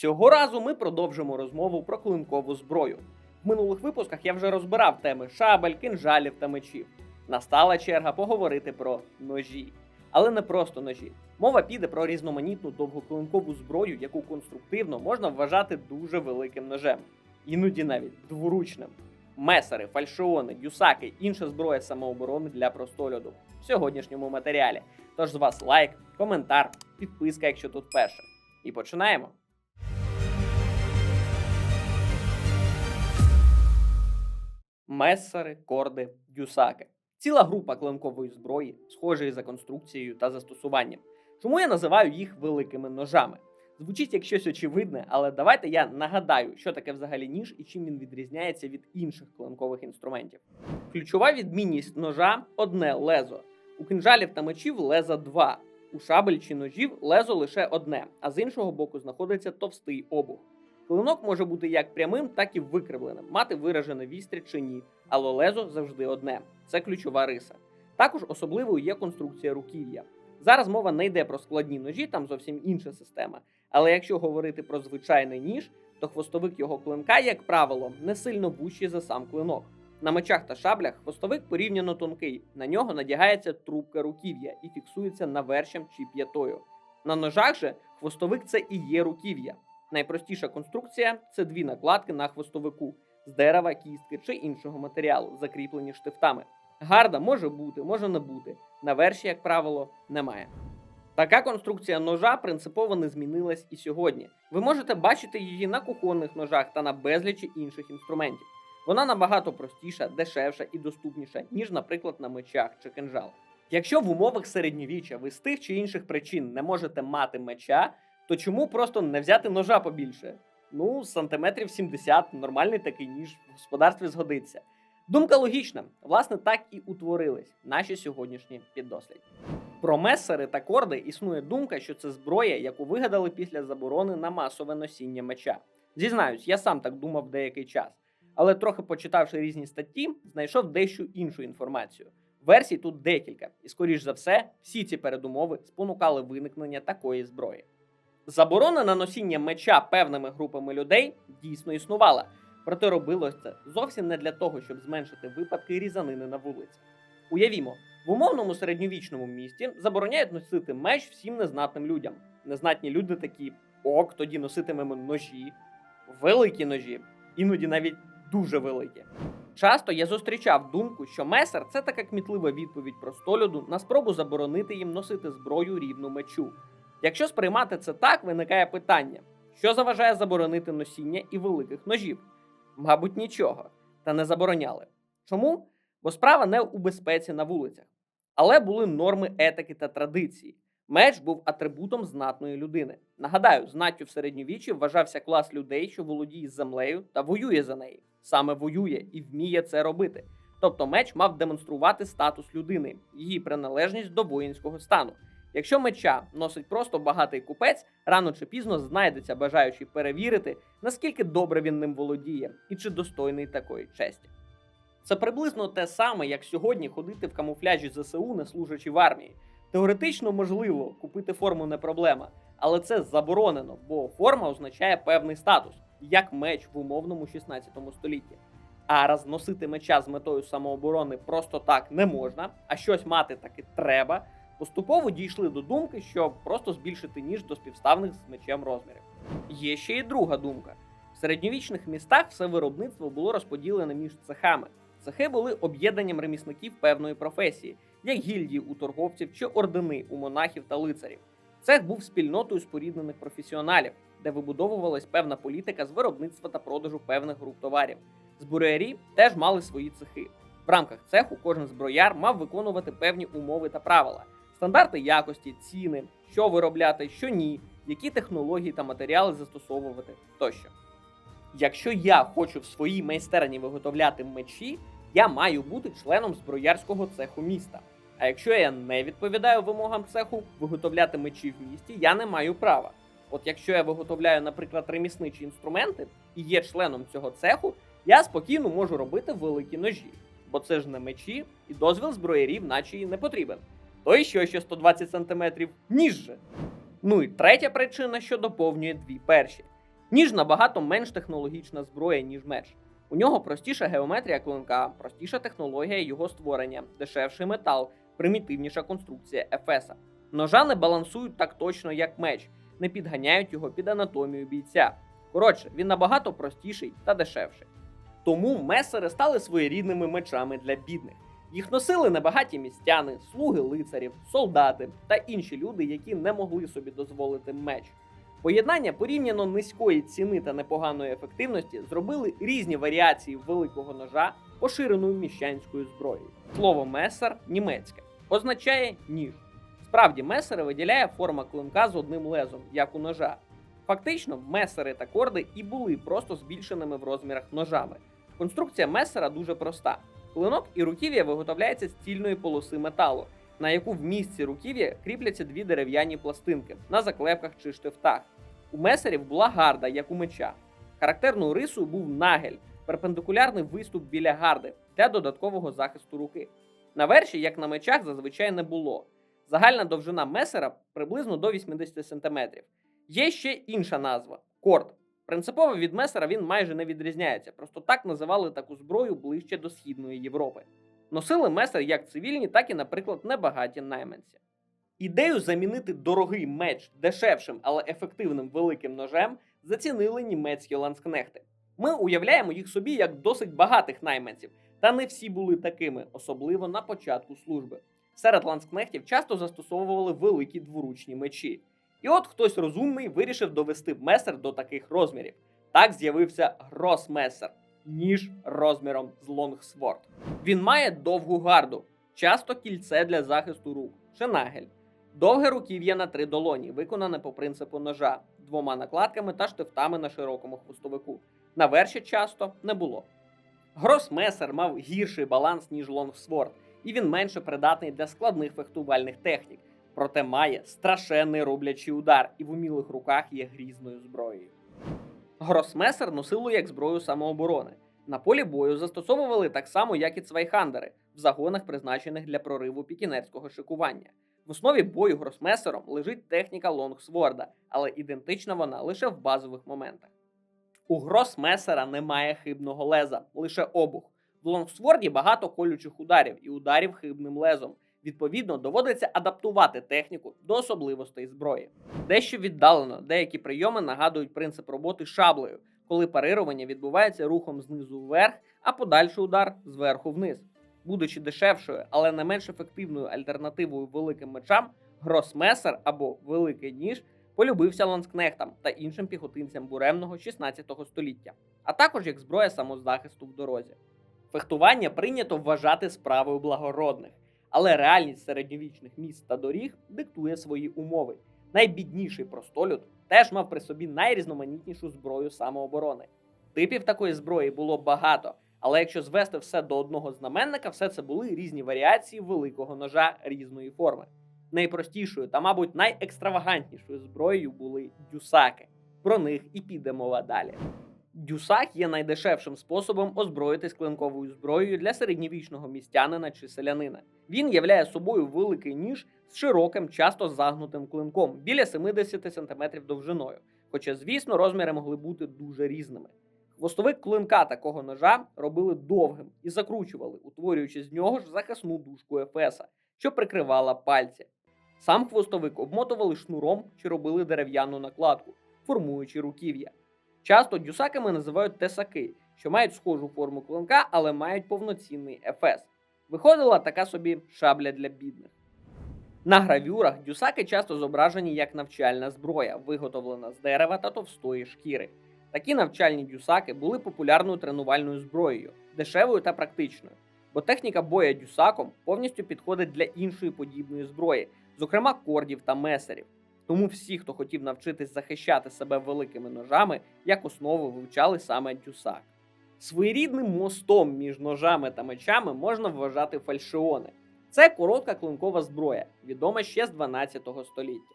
Цього разу ми продовжимо розмову про клинкову зброю. В минулих випусках я вже розбирав теми шабель, кинжалів та мечів. Настала черга поговорити про ножі. Але не просто ножі. Мова піде про різноманітну довгоклинкову зброю, яку конструктивно можна вважати дуже великим ножем, іноді навіть дворучним. Месари, фальшіони, дюсаки, інша зброя самооборони для простольоду в сьогоднішньому матеріалі. Тож з вас лайк, коментар, підписка, якщо тут перше. І починаємо. Месари, корди, дюсаки. Ціла група клинкової зброї, схожої за конструкцією та застосуванням. Чому я називаю їх великими ножами? Звучить як щось очевидне, але давайте я нагадаю, що таке взагалі ніж і чим він відрізняється від інших клинкових інструментів. Ключова відмінність ножа одне лезо. У кинжалів та мечів леза два. У шабель чи ножів лезо лише одне, а з іншого боку знаходиться товстий обух. Клинок може бути як прямим, так і викривленим, мати виражене вістря чи ні, але лезо завжди одне. Це ключова риса. Також особливою є конструкція руків'я. Зараз мова не йде про складні ножі, там зовсім інша система. Але якщо говорити про звичайний ніж, то хвостовик його клинка, як правило, не сильно вущий за сам клинок. На мечах та шаблях хвостовик порівняно тонкий, на нього надягається трубка руків'я і фіксується навершем чи п'ятою. На ножах же хвостовик це і є руків'я. Найпростіша конструкція це дві накладки на хвостовику з дерева, кістки чи іншого матеріалу, закріплені штифтами. Гарда може бути, може не бути. На верші, як правило, немає. Така конструкція ножа принципово не змінилась і сьогодні. Ви можете бачити її на кухонних ножах та на безлічі інших інструментів. Вона набагато простіша, дешевша і доступніша, ніж, наприклад, на мечах чи кинжалах. Якщо в умовах середньовіччя ви з тих чи інших причин не можете мати меча, то чому просто не взяти ножа побільше? Ну, сантиметрів 70, нормальний такий ніж в господарстві згодиться. Думка логічна, власне, так і утворились наші сьогоднішні піддослідні. Про месери та корди існує думка, що це зброя, яку вигадали після заборони на масове носіння меча. Зізнаюсь, я сам так думав деякий час, але трохи почитавши різні статті, знайшов дещо іншу інформацію. Версій тут декілька, і скоріш за все, всі ці передумови спонукали виникнення такої зброї. Заборона на носіння меча певними групами людей дійсно існувала, проте робилось це зовсім не для того, щоб зменшити випадки різанини на вулиці. Уявімо, в умовному середньовічному місті забороняють носити меч всім незнатним людям. Незнатні люди такі ок, тоді носитимемо ножі, великі ножі, іноді навіть дуже великі. Часто я зустрічав думку, що месер це така кмітлива відповідь простолюду на спробу заборонити їм носити зброю рівну мечу. Якщо сприймати це так, виникає питання: що заважає заборонити носіння і великих ножів? Мабуть, нічого. Та не забороняли. Чому? Бо справа не у безпеці на вулицях. Але були норми етики та традиції. Меч був атрибутом знатної людини. Нагадаю, знаттю в середньовіччі вважався клас людей, що володіє землею та воює за неї. Саме воює і вміє це робити. Тобто меч мав демонструвати статус людини, її приналежність до воїнського стану. Якщо меча носить просто багатий купець, рано чи пізно знайдеться бажаючий перевірити, наскільки добре він ним володіє і чи достойний такої честі. Це приблизно те саме, як сьогодні ходити в камуфляжі ЗСУ, не служачи в армії. Теоретично можливо, купити форму не проблема, але це заборонено, бо форма означає певний статус, як меч в умовному 16 столітті. А раз носити меча з метою самооборони просто так не можна, а щось мати таки треба. Поступово дійшли до думки, що просто збільшити ніж до співставних з мечем розмірів. Є ще й друга думка: в середньовічних містах все виробництво було розподілене між цехами. Цехи були об'єднанням ремісників певної професії, як гільдії у торговців чи ордени у монахів та лицарів. Цех був спільнотою споріднених професіоналів, де вибудовувалась певна політика з виробництва та продажу певних груп товарів. Зброярі теж мали свої цехи. В рамках цеху кожен зброяр мав виконувати певні умови та правила, стандарти якості, ціни, що виробляти, що ні, які технології та матеріали застосовувати тощо. Якщо я хочу в своїй майстерні виготовляти мечі, я маю бути членом зброярського цеху міста. А якщо я не відповідаю вимогам цеху виготовляти мечі в місті, я не маю права. От якщо я виготовляю, наприклад, ремісничі інструменти і є членом цього цеху, я спокійно можу робити великі ножі, бо це ж не мечі, і дозвіл зброярів, наче і не потрібен. То що ще 120 см, ніж. Ну і третя причина, що доповнює дві перші. Ніж набагато менш технологічна зброя, ніж меч. У нього простіша геометрія клинка, простіша технологія його створення, дешевший метал, примітивніша конструкція ефеса. Ножа не балансують так точно, як меч, не підганяють його під анатомію бійця. Коротше, він набагато простіший та дешевший. Тому месери стали своєрідними мечами для бідних. Їх носили небагаті містяни, слуги лицарів, солдати та інші люди, які не могли собі дозволити меч. Поєднання порівняно низької ціни та непоганої ефективності зробили різні варіації великого ножа поширеною міщанською зброєю. Слово месер німецьке означає ніж. Справді, месери виділяє форма клинка з одним лезом, як у ножа. Фактично, месери та корди і були просто збільшеними в розмірах ножами. Конструкція месера дуже проста. Клинок і руків'я виготовляється з цільної полоси металу, на яку в місці руків'я кріпляться дві дерев'яні пластинки на заклепках чи штифтах. У месерів була гарда, як у меча. Характерною рисою був нагель, перпендикулярний виступ біля гарди для додаткового захисту руки. На верші, як на мечах, зазвичай не було. Загальна довжина месера приблизно до 80 см. Є ще інша назва корд. Принципово від месера він майже не відрізняється, просто так називали таку зброю ближче до Східної Європи. Носили месер як цивільні, так і, наприклад, небагаті найманці. Ідею замінити дорогий меч дешевшим, але ефективним великим ножем зацінили німецькі ланскнехти. Ми уявляємо їх собі як досить багатих найманців, та не всі були такими, особливо на початку служби. Серед ланскнехтів часто застосовували великі дворучні мечі. І от хтось розумний вирішив довести месер до таких розмірів. Так з'явився гросмесер, ніж розміром з лонгсворд. Він має довгу гарду, часто кільце для захисту рук, шинагель. Довге руків'я на три долоні, виконане по принципу ножа, двома накладками та штифтами на широкому хвостовику. На верші часто не було. Гросмесер мав гірший баланс, ніж лонгсворд, і він менше придатний для складних фехтувальних технік, проте має страшенний рублячий удар і в умілих руках є грізною зброєю. Гросмесер носило як зброю самооборони. На полі бою застосовували так само, як і цвайхандери, в загонах, призначених для прориву пікінерського шикування. В основі бою гросмесером лежить техніка лонгсворда, але ідентична вона лише в базових моментах. У гросмесера немає хибного леза, лише обух. В лонгсворді багато колючих ударів і ударів хибним лезом. Відповідно, доводиться адаптувати техніку до особливостей зброї. Дещо віддалено, деякі прийоми нагадують принцип роботи шаблею, коли парирування відбувається рухом знизу вверх, а подальший удар зверху вниз. Будучи дешевшою, але не менш ефективною альтернативою великим мечам, гросмесер або великий ніж полюбився ланскнехтам та іншим піхотинцям буремного 16 століття, а також як зброя самозахисту в дорозі. Фехтування прийнято вважати справою благородних, але реальність середньовічних міст та доріг диктує свої умови. Найбідніший простолюд теж мав при собі найрізноманітнішу зброю самооборони. Типів такої зброї було багато, але якщо звести все до одного знаменника, все це були різні варіації великого ножа різної форми. Найпростішою та, мабуть, найекстравагантнішою зброєю були дюсаки. Про них і піде мова далі. Дюсак є найдешевшим способом озброїтись клинковою зброєю для середньовічного містянина чи селянина. Він являє собою великий ніж з широким, часто загнутим клинком біля 70 см довжиною. Хоча, звісно, розміри могли бути дуже різними. Хвостовик клинка такого ножа робили довгим і закручували, утворюючи з нього ж захисну дужку ефеса, що прикривала пальці. Сам хвостовик обмотували шнуром чи робили дерев'яну накладку, формуючи руків'я. Часто дюсаками називають тесаки, що мають схожу форму клинка, але мають повноцінний ефес. Виходила така собі шабля для бідних. На гравюрах дюсаки часто зображені як навчальна зброя, виготовлена з дерева та товстої шкіри. Такі навчальні дюсаки були популярною тренувальною зброєю, дешевою та практичною, бо техніка боя дюсаком повністю підходить для іншої подібної зброї, зокрема кордів та месерів. Тому всі, хто хотів навчитись захищати себе великими ножами, як основу вивчали саме дюсак. Своєрідним мостом між ножами та мечами можна вважати фальшіони. Це коротка клинкова зброя, відома ще з 12 століття.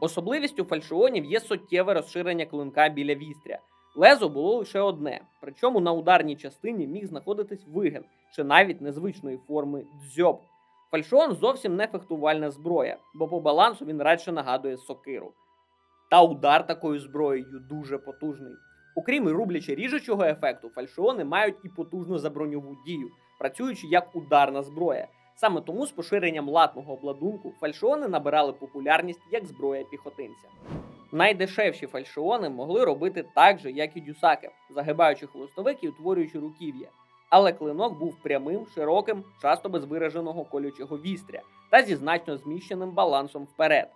Особливістю фальшіонів є суттєве розширення клинка біля вістря. Лезо було лише одне, причому на ударній частині міг знаходитись вигин чи навіть незвичної форми дзьоб. Фальшон зовсім не фехтувальна зброя, бо по балансу він радше нагадує сокиру. Та удар такою зброєю дуже потужний. Окрім рубляче ріжучого ефекту, фальшіони мають і потужну заброньову дію, працюючи як ударна зброя. Саме тому з поширенням латного обладунку фальшіони набирали популярність як зброя піхотинця. Найдешевші фальшіони могли робити так же, як і дюсаки, загибаючи хвостовик і утворюючи руків'я. Але клинок був прямим, широким, часто без вираженого колючого вістря та зі значно зміщеним балансом вперед.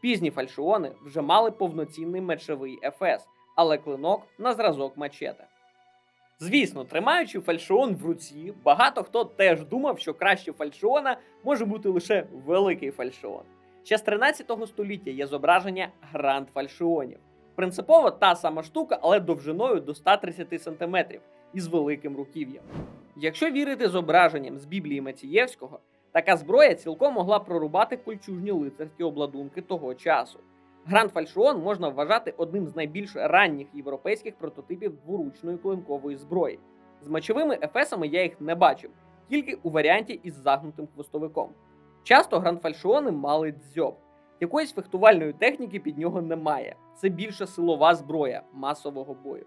Пізні фальшіони вже мали повноцінний мечовий ефес, але клинок на зразок мачете. Звісно, тримаючи фальшіон в руці, багато хто теж думав, що краще фальшіона може бути лише великий фальшіон. Ще з 13 століття є зображення гранд фальшіонів. Принципово та сама штука, але довжиною до 130 см із великим руків'ям. Якщо вірити зображенням з Біблії Мацієвського, така зброя цілком могла прорубати кольчужні лицарські обладунки того часу. Гранд Фальшіон можна вважати одним з найбільш ранніх європейських прототипів дворучної клинкової зброї. З мечовими ефесами я їх не бачив, тільки у варіанті із загнутим хвостовиком. Часто грандфальшіони мали дзьоб. Якоїсь фехтувальної техніки під нього немає. Це більше силова зброя масового бою.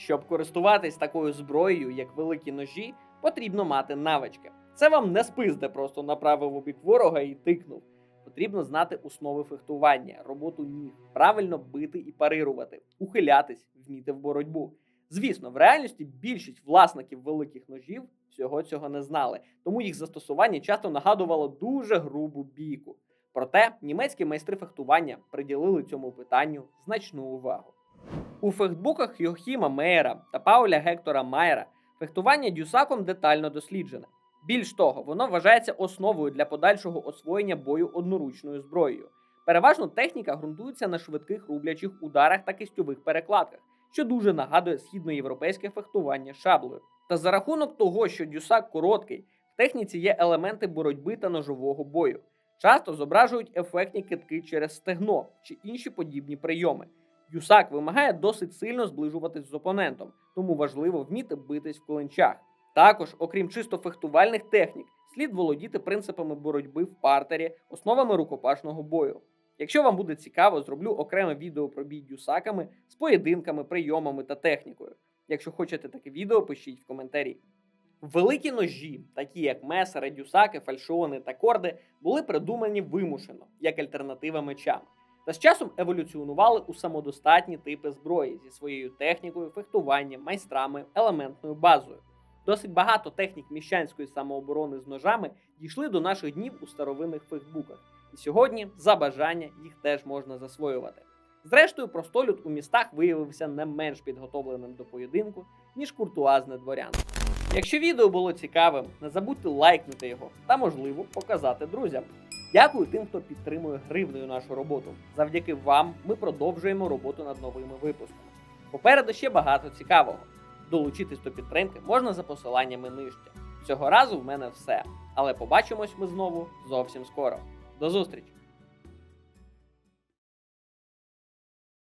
Щоб користуватись такою зброєю, як великі ножі, потрібно мати навички. Це вам не спис, де просто направив у бік ворога і тикнув. Потрібно знати основи фехтування, роботу ніг, правильно бити і парирувати, ухилятись, вміти в боротьбу. Звісно, в реальності більшість власників великих ножів всього цього не знали, тому їх застосування часто нагадувало дуже грубу бійку. Проте німецькі майстри фехтування приділили цьому питанню значну увагу. У фехтбуках Йохіма Мейера та Пауля Гектора Майера фехтування дюсаком детально досліджене. Більш того, воно вважається основою для подальшого освоєння бою одноручною зброєю. Переважно техніка ґрунтується на швидких рублячих ударах та кистьових перекладках, що дуже нагадує східноєвропейське фехтування шаблею. Та за рахунок того, що дюсак короткий, в техніці є елементи боротьби та ножового бою. Часто зображують ефектні китки через стегно чи інші подібні прийоми. Дюсак вимагає досить сильно зближуватись з опонентом, тому важливо вміти битись в клинчах. Також, окрім чисто фехтувальних технік, слід володіти принципами боротьби в партері, основами рукопашного бою. Якщо вам буде цікаво, зроблю окреме відео про бій дюсаками з поєдинками, прийомами та технікою. Якщо хочете таке відео, пишіть в коментарі. Великі ножі, такі як месери, дюсаки, фальшони та корди, були придумані вимушено як альтернатива мечам. Та з часом еволюціонували у самодостатні типи зброї зі своєю технікою, фехтуванням, майстрами, елементною базою. Досить багато технік міщанської самооборони з ножами дійшли до наших днів у старовинних фейсбуках, і сьогодні, за бажання, їх теж можна засвоювати. Зрештою, простолюд у містах виявився не менш підготовленим до поєдинку, ніж куртуазне дворянство. Якщо відео було цікавим, не забудьте лайкнути його та, можливо, показати друзям. Дякую тим, хто підтримує гривнею нашу роботу. Завдяки вам ми продовжуємо роботу над новими випусками. Попереду ще багато цікавого. Долучитись до підтримки можна за посиланнями нижче. Цього разу в мене все. Але побачимось ми знову зовсім скоро. До зустрічі!